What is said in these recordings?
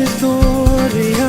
तोरिया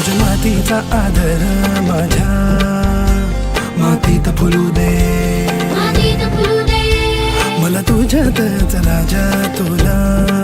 तुझ्या मातीचा आदर माझ्या. मातीत फुलू दे. मला तुझ्यात राजा तुला.